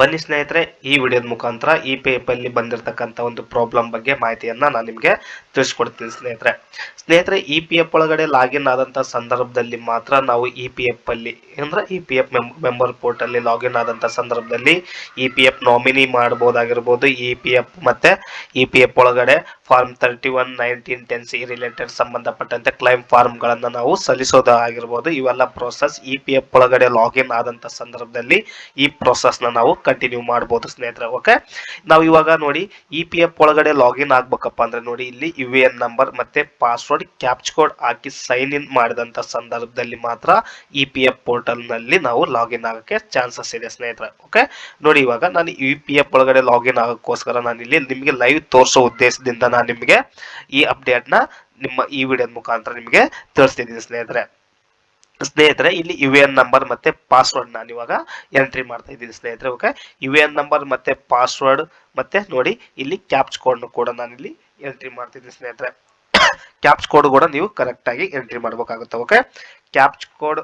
ಬನ್ನಿ ಸ್ನೇಹಿತರೆ, ಈ ವಿಡಿಯೋದ ಮುಖಾಂತರ ಈ ಪಿ ಎಫ್ ಅಲ್ಲಿ ಬಂದಿರತಕ್ಕಂಥ ಒಂದು ಪ್ರಾಬ್ಲಮ್ ಬಗ್ಗೆ ಮಾಹಿತಿಯನ್ನ ನಾನು ನಿಮಗೆ ತಿಳಿಸ್ಕೊಡ್ತೀನಿ ಸ್ನೇಹಿತರೆ. ಸ್ನೇಹಿತರೆ ಇ ಪಿ ಎಫ್ ಒಳಗಡೆ ಲಾಗಿನ್ ಆದಂಥ ಸಂದರ್ಭದಲ್ಲಿ ಮಾತ್ರ ನಾವು ಇ ಪಿ ಎಫ್ ಅಲ್ಲಿ ಅಂದರೆ ಇ ಪಿ ಎಫ್ ಮೆಂಬರ್ ಪೋರ್ಟಲ್ಲಿ ಲಾಗಿನ್ ಆದಂಥ ಸಂದರ್ಭದಲ್ಲಿ ಇ ಪಿ ಎಫ್ ನಾಮಿನಿ ಮಾಡ್ಬೋದಾಗಿರ್ಬೋದು. ಇ ಪಿ ಎಫ್ ಮತ್ತೆ ಇ ಪಿ ಎಫ್ ಒಳಗಡೆ form thirty one nineteen ten C related ಸಂಬಂಧಪಟ್ಟಂತೆ ಕ್ಲೈಮ್ ಫಾರ್ಮ್ಗಳನ್ನು ನಾವು ಸಲ್ಲಿಸೋದು ಆಗಿರ್ಬೋದು. ಇವೆಲ್ಲ ಪ್ರೋಸೆಸ್ ಇ ಪಿ ಎಫ್ ಒಳಗಡೆ ಲಾಗಿನ್ ಆದಂಥ ಸಂದರ್ಭದಲ್ಲಿ ಈ ಪ್ರೋಸೆಸ್ನ ನಾವು ಕಂಟಿನ್ಯೂ ಮಾಡ್ಬೋದು ಸ್ನೇಹಿತರೆ ಓಕೆ ನಾವು ಇವಾಗ ನೋಡಿ ಇ ಪಿ ಎಫ್ ಒಳಗಡೆ ಲಾಗಿನ್ ಆಗ್ಬೇಕಪ್ಪ ಅಂದ್ರೆ ನೋಡಿ ಇಲ್ಲಿ ಯು ಎನ್ ನಂಬರ್ ಮತ್ತೆ ಪಾಸ್ವರ್ಡ್ ಕ್ಯಾಪ್ಚ್ ಕೋಡ್ ಹಾಕಿ ಸೈನ್ ಇನ್ ಮಾಡಿದಂತ ಸಂದರ್ಭದಲ್ಲಿ ಮಾತ್ರ ಇ ಪಿ ಎಫ್ ಪೋರ್ಟಲ್ನಲ್ಲಿ ನಾವು ಲಾಗಿನ್ ಆಗಕ್ಕೆ ಚಾನ್ಸಸ್ ಇದೆ ಸ್ನೇಹಿತರೆ ಓಕೆ ನೋಡಿ ಇವಾಗ ನಾನು ಯು ಪಿ ಎಫ್ ಒಳಗಡೆ ಲಾಗಿನ್ ಆಗೋಕ್ಕೋಸ್ಕರ ನಾನು ಇಲ್ಲಿ ನಿಮಗೆ ಲೈವ್ ತೋರಿಸೋ ಉದ್ದೇಶದಿಂದ ನಾನು ನಿಮಗೆ ಈ ಅಪ್ಡೇಟ್ನ ನಿಮ್ಮ ಈ ವಿಡಿಯೋದ ಮುಖಾಂತರ ನಿಮಗೆ ತಿಳಿಸ್ತಿದ್ದೀನಿ ಸ್ನೇಹಿತರೆ. ಸ್ನೇಹಿತರೆ, ಇಲ್ಲಿ ಯು ಎನ್ ನಂಬರ್ ಮತ್ತೆ ಪಾಸ್ವರ್ಡ್ ನಾನು ಇವಾಗ ಎಂಟ್ರಿ ಮಾಡ್ತಾ ಇದ್ದೀನಿ ಸ್ನೇಹಿತರೆ ಓಕೆ ಯು ಎನ್ ನಂಬರ್ ಮತ್ತೆ ಪಾಸ್ವರ್ಡ್ ಮತ್ತೆ ನೋಡಿ, ಇಲ್ಲಿ ಕ್ಯಾಪ್ಸ್ ಕೋಡ್ ಕೂಡ ನಾನು ಇಲ್ಲಿ ಎಂಟ್ರಿ ಮಾಡ್ತಿದ್ದೀನಿ ಸ್ನೇಹಿತರೆ. ಕ್ಯಾಪ್ಸ್ ಕೋಡ್ ಕೂಡ ನೀವು ಕರೆಕ್ಟ್ ಆಗಿ ಎಂಟ್ರಿ ಮಾಡ್ಬೇಕಾಗುತ್ತೆ ಓಕೆ ಕ್ಯಾಪ್ಸ್ ಕೋಡ್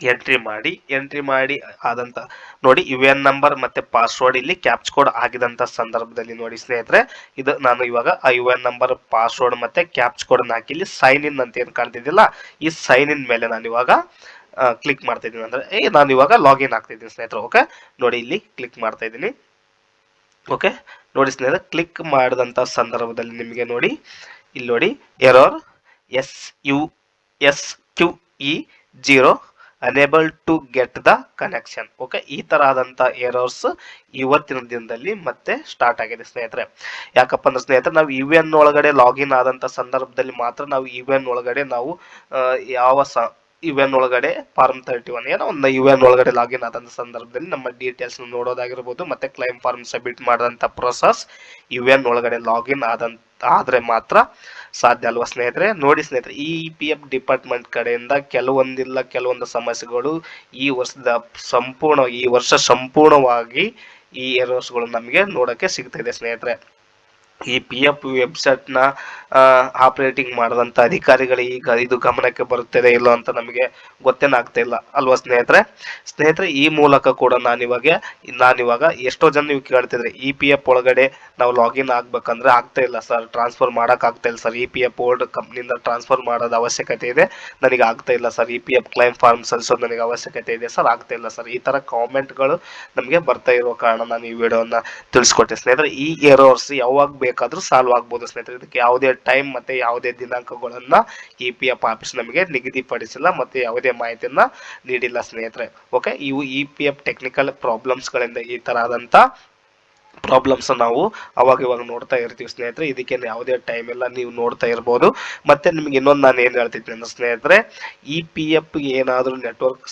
ಎಂಟ್ರಿ ಮಾಡಿ ಎಂಟ್ರಿ ಮಾಡಿ ಆದಂತ ನೋಡಿ ಯು ಎನ್ ನಂಬರ್ ಮತ್ತೆ ಪಾಸ್ವರ್ಡ್ ಇಲ್ಲಿ ಕ್ಯಾಪ್ಚ್ ಕೋಡ್ ಆಗಿದಂತ ಸಂದರ್ಭದಲ್ಲಿ ನೋಡಿ ಸ್ನೇಹಿತರೆ, ಇದು ನಾನು ಇವಾಗ ಆ ಯು ಎನ್ ನಂಬರ್ ಪಾಸ್ವರ್ಡ್ ಮತ್ತೆ ಕ್ಯಾಪ್ಚ್ ಕೋಡ್ ಹಾಕಿ ಇಲ್ಲಿ ಸೈನ್ ಇನ್ ಅಂತ ಏನು ಕಾಣ್ತಿದ್ದಿಲ್ಲ ಈ ಸೈನ್ ಇನ್ ಮೇಲೆ ನಾನು ಇವಾಗ ಕ್ಲಿಕ್ ಮಾಡ್ತಾ ಇದ್ದೀನಿ ಅಂದ್ರೆ, ಏ, ನಾನು ಇವಾಗ ಲಾಗಿನ್ ಆಗ್ತಿದ್ದೀನಿ ಸ್ನೇಹಿತರೆ ಓಕೆ ನೋಡಿ ಇಲ್ಲಿ ಕ್ಲಿಕ್ ಮಾಡ್ತಾ ಇದ್ದೀನಿ ಓಕೆ ನೋಡಿ ಸ್ನೇಹಿತರೆ ಕ್ಲಿಕ್ ಮಾಡಿದಂಥ ಸಂದರ್ಭದಲ್ಲಿ ನಿಮಗೆ ನೋಡಿ, ಇಲ್ಲಿ ನೋಡಿ error S U S Q E zero unable to get the connection okay ಈ ತರ ಆದಂತ ಏರೋರ್ಸ್ ಇವತ್ತಿನ ದಿನದಲ್ಲಿ ಮತ್ತೆ ಸ್ಟಾರ್ಟ್ ಆಗಿದೆ ಸ್ನೇಹಿತರೆ. ಯಾಕಪ್ಪ ಅಂದ್ರೆ ಸ್ನೇಹಿತರೆ, ನಾವು ಇವಿಎನ್ ಎನ್ ಒಳಗಡೆ ಲಾಗಿನ್ ಆದಂತ ಸಂದರ್ಭದಲ್ಲಿ ಮಾತ್ರ ನಾವು ಇವಿಎನ್ ಎನ್ ಒಳಗಡೆ ನಾವು ಯಾವ ಯು ಒಳಗಡೆ ಫಾರ್ಮ್ ತರ್ಟಿ ಒನ್ ಏನೋ ಒಂದು ಇವೆನ್ ಒಳಗಡೆ ಲಾಗಿನ್ ಆದಂಥ ಸಂದರ್ಭದಲ್ಲಿ ನಮ್ಮ ಡೀಟೇಲ್ಸ್ ನೋಡೋದಾಗಿರ್ಬೋದು, ಮತ್ತೆ ಕ್ಲೈಮ್ ಫಾರ್ಮ್ ಸಬ್ಮಿಟ್ ಮಾಡಿದಂಥ ಪ್ರೊಸೆಸ್ ಇವೆನ್ ಒಳಗಡೆ ಲಾಗಿನ್ ಆದಂತ, ಆದ್ರೆ ಮಾತ್ರ ಸಾಧ್ಯ ಅಲ್ವಾ ಸ್ನೇಹಿತರೆ? ನೋಡಿ ಸ್ನೇಹಿತರೆ, ಈ ಪಿ ಎಫ್ ಡಿಪಾರ್ಟ್ಮೆಂಟ್ ಕಡೆಯಿಂದ ಕೆಲವೊಂದಿಲ್ಲ, ಕೆಲವೊಂದು ಸಮಸ್ಯೆಗಳು ಈ ವರ್ಷದ ಸಂಪೂರ್ಣ, ಈ ವರ್ಷ ಸಂಪೂರ್ಣವಾಗಿ ಈ ಏರೋಸ್ಗಳು ನಮಗೆ ನೋಡಕ್ಕೆ ಸಿಗ್ತಾ ಇದೆ ಸ್ನೇಹಿತರೆ. ಈ ಪಿ ಎಫ್ ವೆಬ್ಸೈಟ್ನ ಆಪರೇಟಿಂಗ್ ಮಾಡಿದಂಥ ಅಧಿಕಾರಿಗಳು ಈಗ ಇದು ಗಮನಕ್ಕೆ ಬರುತ್ತದೆ ಇಲ್ಲೋ ಅಂತ ನಮಗೆ ಗೊತ್ತೇನಾಗ್ತಾ ಇಲ್ಲ. ಅಲ್ವಾ ಸ್ನೇಹಿತರೆ? ಸ್ನೇಹಿತರೆ, ಈ ಮೂಲಕ ಕೂಡ ನಾನಿವಾಗ ನಾನಿವಾಗ ಎಷ್ಟೋ ಜನ ನೀವು ಕೇಳ್ತಿದ್ರೆ ಇ ಪಿ ಎಫ್ ಒಳಗಡೆ ನಾವು ಲಾಗಿನ್ ಆಗ್ಬೇಕಂದ್ರೆ ಆಗ್ತಾ ಇಲ್ಲ ಸರ್. ಟ್ರಾನ್ಸ್ಫರ್ ಮಾಡಕ್ ಆಗ್ತಾ ಇಲ್ಲ sir. E P F old ಕಂಪ್ನಿಯಿಂದ transfer ಮಾಡೋದು ಅವಶ್ಯಕತೆ ಇದೆ. ನನಗೆ ಆಗ್ತಾ ಇಲ್ಲ sir. E P F claim form ಸಲ್ಲಿಸೋದು ನನಗೆ ಅವಶ್ಯಕತೆ ಇದೆ ಸರ್. ಆಗ್ತಾ ಇಲ್ಲ ಸರ್. ಈ ತರ ಕಾಮೆಂಟ್ಗಳು ನಮಗೆ ಬರ್ತಾ ಇರೋ ಕಾರಣ ನಾನು ಈ ವಿಡಿಯೋನ ತಿಳಿಸ್ಕೊಟ್ಟೆ. ಸ್ನೇಹಿತರೆ, ಈ ಏರೋರ್ಸ್ ಯಾವಾಗ ಬೇಕಾದ್ರೂ ಸಾಲ್ವ್ ಆಗ್ಬೋದು ಸ್ನೇಹಿತರೆ. ಇದಕ್ಕೆ ಯಾವುದೇ ಟೈಮ್ ಮತ್ತೆ ಯಾವುದೇ ದಿನಾಂಕಗಳನ್ನ ಇ ಪಿ ಎಫ್ ಆಫೀಸ್ ನಮಗೆ ನಿಗದಿಪಡಿಸಿಲ್ಲ ಮತ್ತೆ ಯಾವುದೇ ಮಾಹಿತಿಯನ್ನ ನೀಡಿಲ್ಲ ಸ್ನೇಹಿತರೆ. ಓಕೆ ಇವು ಇ ಪಿ ಎಫ್ ಟೆಕ್ನಿಕಲ್ ಪ್ರಾಬ್ಲಮ್ಸ್ಗಳಿಂದ ಈ ತರ ಆದಂತ ಪ್ರಾಬ್ಲಮ್ಸ್ ನಾವು ಅವಾಗ ಇವಾಗ ನೋಡ್ತಾ ಇರ್ತೀವಿ ಸ್ನೇಹಿತರೆ. ಇದಕ್ಕೆ ಯಾವುದೇ ಟೈಮ್ ಎಲ್ಲ ನೀವು ನೋಡ್ತಾ ಇರ್ಬೋದು. ಮತ್ತೆ ನಿಮ್ಗೆ ಇನ್ನೊಂದು ನಾನು ಏನು ಹೇಳ್ತಿದ್ದೆ ಅಂದ್ರೆ ಸ್ನೇಹಿತರೆ ಇ ಪಿ ಎಫ್ ಏನಾದರೂ network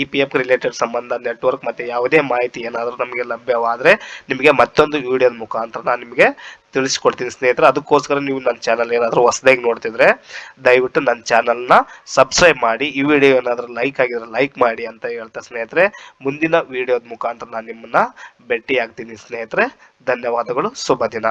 E P F related ಸಂಬಂಧ ನೆಟ್ವರ್ಕ್ ಮತ್ತೆ ಯಾವುದೇ ಮಾಹಿತಿ ಏನಾದರೂ ನಮಗೆ ಲಭ್ಯವಾದರೆ ನಿಮಗೆ ಮತ್ತೊಂದು ವಿಡಿಯೋದ ಮುಖಾಂತರ ನಾನು ನಿಮಗೆ ತಿಳಿಸ್ಕೊಡ್ತೀನಿ ಸ್ನೇಹಿತರೆ. ಅದಕ್ಕೋಸ್ಕರ ನೀವು ನನ್ನ ಚಾನಲ್ ಏನಾದರೂ ಹೊಸದಾಗಿ ನೋಡ್ತಿದ್ರೆ, ದಯವಿಟ್ಟು ನನ್ನ ಚಾನಲ್ನ ಸಬ್ಸ್ಕ್ರೈಬ್ ಮಾಡಿ, ಈ ವಿಡಿಯೋ ಏನಾದರೂ ಲೈಕ್ ಆಗಿದ್ರೆ ಲೈಕ್ ಮಾಡಿ ಅಂತ ಹೇಳ್ತಾ ಸ್ನೇಹಿತರೆ. ಮುಂದಿನ ವಿಡಿಯೋದ ಮುಖಾಂತರ ನಾನು ನಿಮ್ಮನ್ನ ಭೇಟಿ ಆಗ್ತೀನಿ ಸ್ನೇಹಿತರೆ. ಧನ್ಯವಾದಗಳು. ಶುಭ ದಿನ.